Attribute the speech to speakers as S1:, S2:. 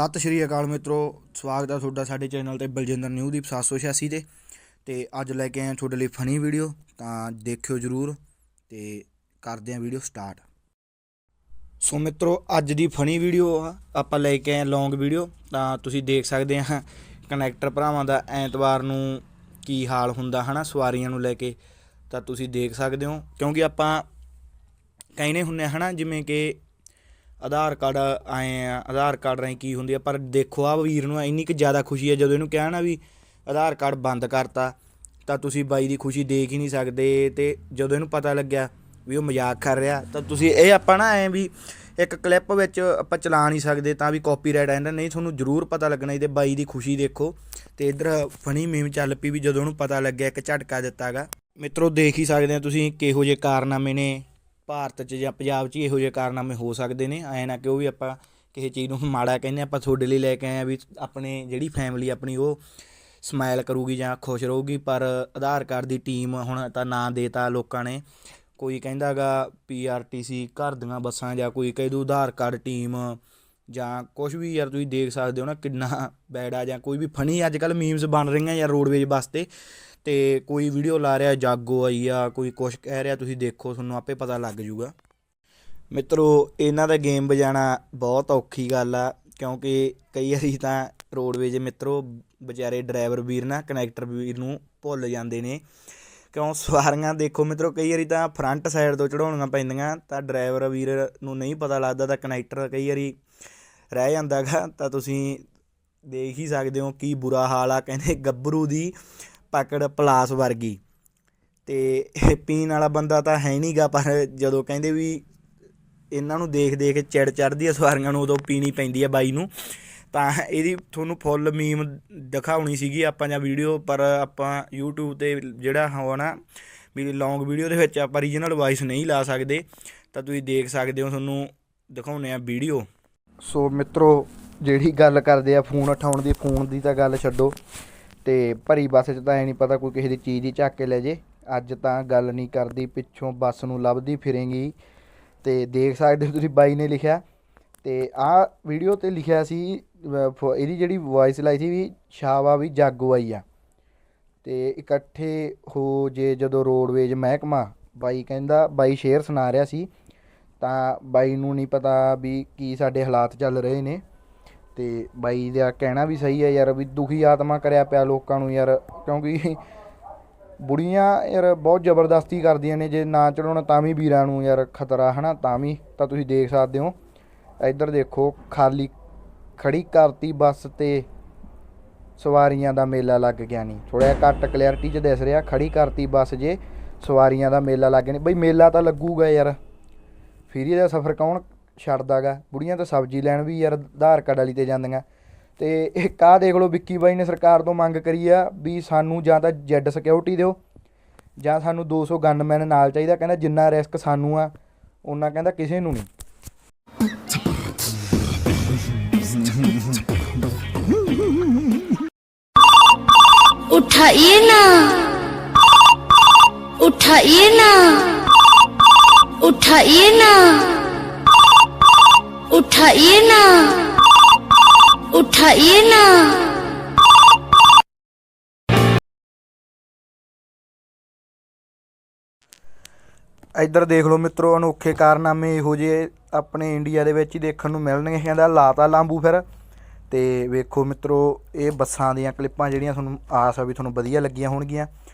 S1: ਸਤਿ ਸ਼੍ਰੀ ਅਕਾਲ ਮਿੱਤਰੋ, ਸਵਾਗਤ ਹੈ ਤੁਹਾਡਾ ਸਾਡੇ ਚੈਨਲ ਤੇ ਬਲਜਿੰਦਰ ਨਿਊਦੀਪ 786 ਤੇ। ਤੇ ਅੱਜ ਲੈ ਕੇ ਆਏ ਤੁਹਾਡੇ ਲਈ ਫਨੀ ਵੀਡੀਓ, ਤਾਂ ਦੇਖਿਓ ਜਰੂਰ ਤੇ ਕਰਦੇ ਹਾਂ ਵੀਡੀਓ ਸਟਾਰਟ। ਸੋ ਮਿੱਤਰੋ, ਅੱਜ ਦੀ ਫਨੀ ਵੀਡੀਓ ਆ, ਆਪਾਂ ਲੈ ਕੇ ਆਏ ਲੌਂਗ ਵੀਡੀਓ, ਤਾਂ ਤੁਸੀਂ ਦੇਖ ਸਕਦੇ ਆ ਕਨੈਕਟਰ ਭਰਾਵਾਂ ਦਾ ਐਤਵਾਰ ਨੂੰ ਕੀ ਹਾਲ ਹੁੰਦਾ, ਹਨਾ, ਸਵਾਰੀਆਂ ਨੂੰ ਲੈ ਕੇ, ਤਾਂ ਤੁਸੀਂ ਦੇਖ ਸਕਦੇ ਹੋ, ਕਿਉਂਕਿ ਆਪਾਂ ਕਹਿੰਦੇ ਹੁੰਨੇ ਆ ਹਨਾ, ਜਿਵੇਂ ਕਿ ਆਧਾਰ ਕਾਰਡ ਆਏ ਆ, ਆਧਾਰ ਕਾਰਡ ਰਾਹੀਂ ਕੀ ਹੁੰਦੀ ਆ, ਪਰ ਦੇਖੋ ਆ ਵੀਰ ਨੂੰ ਇੰਨੀ ਕਿ ਜ਼ਿਆਦਾ ਖੁਸ਼ੀ ਹੈ ਜਦੋਂ ਇਹਨੂੰ ਕਿਹਾ ਨਾ ਵੀ ਆਧਾਰ ਕਾਰਡ ਬੰਦ ਕਰਤਾ, ਤਾਂ ਤੁਸੀਂ ਬਾਈ ਦੀ ਖੁਸ਼ੀ ਦੇਖ ਹੀ ਨਹੀਂ ਸਕਦੇ, ਤੇ ਜਦੋਂ ਇਹਨੂੰ ਪਤਾ ਲੱਗਿਆ ਵੀ ਉਹ ਮਜ਼ਾਕ ਕਰ ਰਿਹਾ, ਤਾਂ ਤੁਸੀਂ ਇਹ ਆਪਾਂ ਨਾ ਐ ਵੀ ਇੱਕ ਕਲਿੱਪ ਵਿੱਚ ਆਪਾਂ ਚਲਾ ਨਹੀਂ ਸਕਦੇ, ਤਾਂ ਵੀ ਕਾਪੀਰਾਈਟ ਆਂਦਾ ਨਹੀਂ ਤੁਹਾਨੂੰ ਜ਼ਰੂਰ ਪਤਾ ਲੱਗਣਾ, ਇਹਦੇ ਬਾਈ ਦੀ ਖੁਸ਼ੀ ਦੇਖੋ, ਤੇ ਇਧਰ ਫਨੀ ਮੀਮ ਚੱਲ ਪਈ ਵੀ ਜਦੋਂ ਉਹਨੂੰ ਪਤਾ ਲੱਗਿਆ, ਇੱਕ ਝਟਕਾ ਦਿੱਤਾਗਾ ਮਿੱਤਰੋ ਦੇਖ ਹੀ ਸਕਦੇ ਆ ਤੁਸੀਂ ਕਿਹੋ ਜਿਹੇ ਕਾਰਨਾਮੇ ਨੇ ਭਾਰਤ 'ਚ ਜਾਂ ਪੰਜਾਬ 'ਚ ਇਹੋ ਜਿਹੇ ਕਾਰਨਾਮੇ ਹੋ ਸਕਦੇ ਨੇ। ਐ ਨਾ ਕਿ ਉਹ ਵੀ ਆਪਾਂ ਕਿਸੇ ਚੀਜ਼ ਨੂੰ ਮਾੜਾ ਕਹਿੰਦੇ ਆਪਾਂ ਤੁਹਾਡੇ ਲਈ ਲੈ ਕੇ ਆਏ ਆ ਵੀ ਆਪਣੇ ਜਿਹੜੀ ਫੈਮਿਲੀ ਆਪਣੀ ਉਹ ਸਮਾਈਲ ਕਰੂਗੀ ਜਾਂ ਖੁਸ਼ ਰਹੂਗੀ। ਪਰ ਆਧਾਰ ਕਾਰਡ ਦੀ ਟੀਮ ਹੁਣ ਤਾਂ ਨਾਂ ਦੇਤਾ ਲੋਕਾਂ ਨੇ। ਕੋਈ ਕਹਿੰਦਾਗਾ ਪੀਆਰਟੀਸੀ ਘਰ ਦੀਆਂ ਬੱਸਾਂ ਜਾਂ ਕੋਈ ਕਹਿ ਦੂ ਆਧਾਰ ਕਾਰਡ ਟੀਮ ਜਾਂ ਕੁਝ ਵੀ ਯਾਰ ਤੁਸੀਂ ਦੇਖ ਸਕਦੇ ਹੋ ਨਾ ਕਿੰਨਾ ਬੈਡ ਆ ਜਾਂ ਕੋਈ ਵੀ ਫਨੀ ਅੱਜ ਕੱਲ ਮੀਮਸ ਬਣ ਰਹੀਆਂ ਯਾਰ ਰੋਡਵੇਜ ਵਾਸਤੇ। ਤੇ ਕੋਈ ਵੀਡੀਓ ਲਾ ਰਿਹਾ, ਜਾਗੋ ਆਈ ਆ, ਕੋਈ ਕੁਛ ਕਹਿ ਰਿਹਾ, ਤੁਸੀਂ ਦੇਖੋ, ਤੁਹਾਨੂੰ ਆਪੇ ਪਤਾ ਲੱਗ ਜੂਗਾ ਮਿੱਤਰੋ, ਇਹਨਾਂ ਦਾ ਗੇਮ ਵਜਾਣਾ ਬਹੁਤ ਔਖੀ ਗੱਲ ਆ, ਕਿਉਂਕਿ ਕਈ ਵਾਰੀ ਤਾਂ ਰੋਡਵੇਜ ਮਿੱਤਰੋ, ਵਿਚਾਰੇ ਡਰਾਈਵਰ ਵੀਰ ਨਾ ਕਨੈਕਟਰ ਵੀਰ ਨੂੰ ਭੁੱਲ ਜਾਂਦੇ ਨੇ। ਕਿਉਂ? ਸਵਾਰੀਆਂ ਦੇਖੋ ਮਿੱਤਰੋ, ਕਈ ਵਾਰੀ ਤਾਂ ਫਰੰਟ ਸਾਈਡ ਤੋਂ ਚੜਾਉਣੀਆਂ ਪੈਂਦੀਆਂ, ਤਾਂ ਡਰਾਈਵਰ ਵੀਰ ਨੂੰ ਨਹੀਂ ਪਤਾ ਲੱਗਦਾ, ਤਾਂ ਕਨੈਕਟਰ ਕਈ ਵਾਰੀ ਰਹਿ ਜਾਂਦਾਗਾ, ਤਾਂ ਤੁਸੀਂ ਦੇਖ ਹੀ ਸਕਦੇ ਹੋ ਕੀ ਬੁਰਾ ਹਾਲ ਆ। ਕਹਿੰਦੇ ਗੱਭਰੂ ਦੀ ਪਕੜ ਪਲਾਸ ਵਰਗੀ। ਤੇ ਪੀਣ ਵਾਲਾ ਬੰਦਾ ਤਾਂ ਹੈ ਨਹੀਂਗਾ, ਪਰ ਜਦੋਂ ਕਹਿੰਦੇ ਵੀ ਇਹਨਾਂ ਨੂੰ ਦੇਖ ਦੇਖ ਚਿੜ ਚੜਦੀ ਆ ਸਵਾਰੀਆਂ ਨੂੰ, ਉਦੋਂ ਪੀਣੀ ਪੈਂਦੀ ਆ ਬਾਈ ਨੂੰ। ਤਾਂ ਇਹਦੀ ਤੁਹਾਨੂੰ ਫੁੱਲ ਮੀਮ ਦਿਖਾਉਣੀ ਸੀਗੀ ਆਪਾਂ ਜਾਂ ਵੀਡੀਓ, ਪਰ ਆਪਾਂ YouTube ਤੇ ਜਿਹੜਾ ਹੋਣਾ ਵੀ ਲੌਂਗ ਵੀਡੀਓ ਦੇ ਵਿੱਚ ਆਪਾਂ ਰੀਜਨਲ ਵਾਇਸ ਨਹੀਂ ਲਾ ਸਕਦੇ। ਤਾਂ ਤੁਸੀਂ ਦੇਖ ਸਕਦੇ ਹੋ, ਤੁਹਾਨੂੰ ਦਿਖਾਉਨੇ ਆ ਵੀਡੀਓ। ਸੋ ਮਿੱਤਰੋ, ਜਿਹੜੀ ਗੱਲ ਕਰਦੇ ਆ ਫੋਨ ਉਠਾਉਣ ਦੀ, ਫੋਨ ਦੀ ਤਾਂ ਗੱਲ ਛੱਡੋ। ਤੇ ਭਰੀ ਬੱਸ 'ਚ ਤਾਂ ਐ ਨਹੀਂ ਪਤਾ ਕੋਈ ਕਿਸੇ ਦੀ ਚੀਜ਼ ਹੀ ਚੱਕ ਕੇ ਲੈ ਜੇ। ਅੱਜ ਤਾਂ ਗੱਲ ਨਹੀਂ ਕਰਦੀ, ਪਿੱਛੋਂ ਬੱਸ ਨੂੰ ਲੱਭਦੀ ਫਿਰੇਂਗੀ। ਤੇ ਦੇਖ ਸਕਦੇ ਹੋ ਤੁਸੀਂ ਬਾਈ ਨੇ ਲਿਖਿਆ। ਤੇ ਆਹ ਵੀਡੀਓ ਤੇ ਲਿਖਿਆ ਸੀ ਫ- ਇਹਦੀ ਜਿਹੜੀ ਵੌਇਸ ਲਾਈ ਸੀ ਵੀ ਸ਼ਾਵਾ ਵੀ ਜਾਗੋ ਆਈ ਆ। ਤੇ ਇਕੱਠੇ ਹੋ ਜੇ ਜਦੋਂ ਰੋਡਵੇਜ ਮਹਿਕਮਾ, ਬਾਈ ਕਹਿੰਦਾ, ਬਾਈ ਸ਼ੇਰ ਸੁਣਾ ਰਿਹਾ ਸੀ। ਤਾਂ ਬਾਈ ਨੂੰ ਨਹੀਂ ਪਤਾ ਵੀ ਕੀ ਸਾਡੇ ਹਾਲਾਤ ਚੱਲ ਰਹੇ ਨੇ। ਤੇ ਬਾਈ ਦਾ ਕਹਿਣਾ ਵੀ ਸਹੀ ਹੈ ਯਾਰ ਵੀ ਦੁਖੀ ਆਤਮਾ ਕਰਿਆ ਪਿਆ ਲੋਕਾਂ ਨੂੰ ਯਾਰ, ਕਿਉਂਕਿ ਬੁੜੀਆਂ ਯਾਰ ਬਹੁਤ ਜ਼ਬਰਦਸਤੀ ਕਰਦੀਆਂ ਨੇ, ਜੇ ਨਾ ਚੜਾਉਣ ਤਾਂ ਵੀ ਵੀਰਾਂ ਨੂੰ ਯਾਰ ਖਤਰਾ, ਹਨਾ, ਤਾਂ ਵੀ, ਤਾਂ ਤੁਸੀਂ ਦੇਖ ਸਕਦੇ ਹੋ। ਇੱਧਰ ਦੇਖੋ, ਖਾਲੀ ਖੜੀ ਕਰਤੀ ਬੱਸ ਤੇ ਸਵਾਰੀਆਂ ਦਾ ਮੇਲਾ ਲੱਗ ਗਿਆ ਨਹੀਂ ਥੋੜਾ ਘੱਟ ਕਲੈਰਿਟੀ 'ਚ ਦਿਸ ਰਿਹਾ ਖੜੀ ਕਰਤੀ ਬੱਸ ਜੇ, ਸਵਾਰੀਆਂ ਦਾ ਮੇਲਾ ਲੱਗ ਗਿਆ ਨਹੀਂ ਬਈ ਮੇਲਾ ਤਾਂ ਲੱਗੂਗਾ ਯਾਰ। ਫਿਰ ਇਹਦਾ ਸਫ਼ਰ ਕੌਣ ਛੱਡਦਾਗਾ ਬੁੜੀਆਂ ਤਾਂ ਸਬਜ਼ੀ ਲੈਣ ਵੀ ਯਾਰ ਆਧਾਰ ਕਾਰਡ ਵਾਲੀ ਤੇ ਜਾਂਦੀਆਂ ਤੇ ਇੱਕ ਆਹ ਦੇਖ ਲਓ ਵਿੱਕੀ ਬਾਈ ਨੇ ਸਰਕਾਰ ਤੋਂ ਮੰਗ ਕਰੀ ਆ ਵੀ ਸਾਨੂੰ ਜਾਂ ਤਾਂ ਜੈਡ ਸਿਕਿਉਰਿਟੀ ਦਿਓ ਜਾਂ ਸਾਨੂੰ 200 ਗਨਮੈਨ ਨਾਲ ਚਾਹੀਦਾ ਕਹਿੰਦਾ ਜਿੰਨਾ ਰਿਸਕ ਸਾਨੂੰ ਆ ਉਹਨਾਂ ਕਹਿੰਦਾ ਕਿਸੇ ਨੂੰ ਨਹੀਂ
S2: उठाइए ना उठाइए ना उठाइए ना उठाइए ना उठाइए ना
S1: ਇੱਧਰ ਦੇਖ ਲਓ ਮਿੱਤਰੋ ਅਨੋਖੇ ਕਾਰਨਾਮੇ ਇਹੋ ਜਿਹੇ ਆਪਣੇ ਇੰਡੀਆ ਦੇ ਵਿੱਚ ਹੀ ਦੇਖਣ ਨੂੰ ਮਿਲਣਗੇ ਕਹਿੰਦਾ ਲਾਤਾ ਲਾਂਬੂ ਫਿਰ ਤੇ ਵੇਖੋ ਮਿੱਤਰੋ ਇਹ ਬੱਸਾਂ ਦੀਆਂ ਕਲਿੱਪਾਂ ਜਿਹੜੀਆਂ ਤੁਹਾਨੂੰ ਆਸ ਆ ਵੀ ਤੁਹਾਨੂੰ ਵਧੀਆ ਲੱਗੀਆਂ ਹੋਣਗੀਆਂ